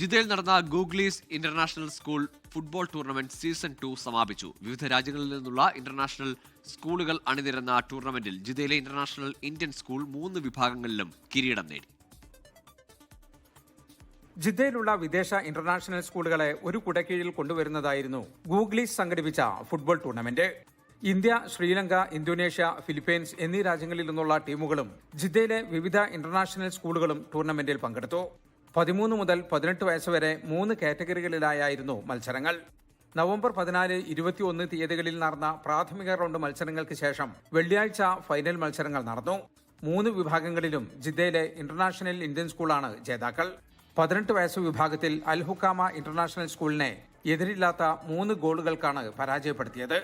ജിദ്ദയിൽ നടന്ന Googlies international school football tournament season two സമാപിച്ചു. വിവിധ രാജ്യങ്ങളിൽ നിന്നുള്ള ഇന്റർനാഷണൽ സ്കൂളുകൾ അണിനിരന്ന ടൂർണമെന്റിൽ ജിദ്ദയിലെ ഇന്റർനാഷണൽ ഇന്ത്യൻ സ്കൂൾ മൂന്ന് വിഭാഗങ്ങളിലും കിരീടം നേടി. ജിദ്ദയിലുള്ള വിദേശ ഇന്റർനാഷണൽ സ്കൂളുകളെ ഒരു കുടക്കീഴിൽ കൊണ്ടുവരുന്നതായിരുന്നു ഗൂഗ്ലീസ് സംഘടിപ്പിച്ച football tournament. India Sri Lanka Indonesia Philippines എന്നീ രാജ്യങ്ങളിൽ നിന്നുള്ള ടീമുകളും ജിദ്ദയിലെ വിവിധ ഇന്റർനാഷണൽ സ്കൂളുകളും ടൂർണമെന്റിൽ പങ്കെടുത്തു. പതിമൂന്ന് മുതൽ പതിനെട്ട് വയസ്സ് വരെ മൂന്ന് കാറ്റഗറികളിലായിരുന്നു മത്സരങ്ങൾ. നവംബർ പതിനാല് ഇരുപത്തിയൊന്ന് തീയതികളിൽ നടന്ന പ്രാഥമിക റൗണ്ട് മത്സരങ്ങൾക്ക് ശേഷം വെള്ളിയാഴ്ച ഫൈനൽ മത്സരങ്ങൾ നടന്നു. മൂന്ന് വിഭാഗങ്ങളിലും ജിദ്ദയിലെ ഇന്റർനാഷണൽ ഇന്ത്യൻ സ്കൂളാണ് ജേതാക്കൾ. പതിനെട്ട് വയസ്സ് വിഭാഗത്തിൽ അൽഹുക്കാമ ഇന്റർനാഷണൽ സ്കൂളിനെ എതിരില്ലാത്ത മൂന്ന് ഗോളുകൾക്കാണ് പരാജയപ്പെടുത്തിയത്.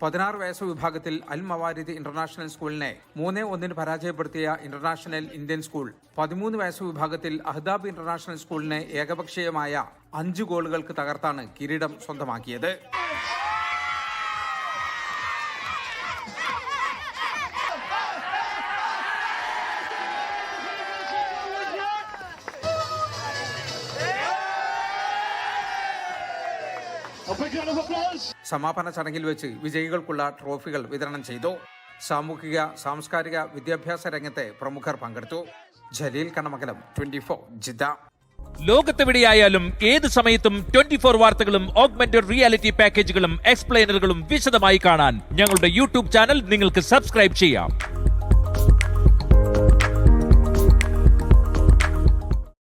പതിനാറ് വയസ്സ് വിഭാഗത്തിൽ അൽ മവാരിദ് ഇന്റർനാഷണൽ സ്കൂളിനെ മൂന്ന് ഒന്നിന് പരാജയപ്പെടുത്തിയ ഇന്റർനാഷണൽ ഇന്ത്യൻ സ്കൂൾ പതിമൂന്ന് വയസ്സ് വിഭാഗത്തിൽ അഹ്ദാബ് ഇന്റർനാഷണൽ സ്കൂളിനെ ഏകപക്ഷീയമായ അഞ്ച് ഗോളുകൾക്ക് തകർത്താണ് കിരീടം സ്വന്തമാക്കിയത്. സമാപന ചടങ്ങിൽ വെച്ച് വിജയികൾക്കുള്ള ട്രോഫികൾ വിതരണം ചെയ്തു. സാമൂഹിക സാംസ്കാരിക വിദ്യാഭ്യാസ രംഗത്തെ പ്രമുഖർ പങ്കെടുത്തു. Jaleel Kanamakalam twenty four Jeddah ലോകത്തെവിടെയായാലും ഏത് സമയത്തും ട്വന്റി ഫോർ വാർത്തകളും ഓഗ്മെന്റഡ് റിയാലിറ്റി പാക്കേജുകളും എക്സ്പ്ലെയിനറുകളും വിശദമായി കാണാൻ ഞങ്ങളുടെ യൂട്യൂബ് ചാനൽ നിങ്ങൾക്ക് സബ്സ്ക്രൈബ് ചെയ്യാം.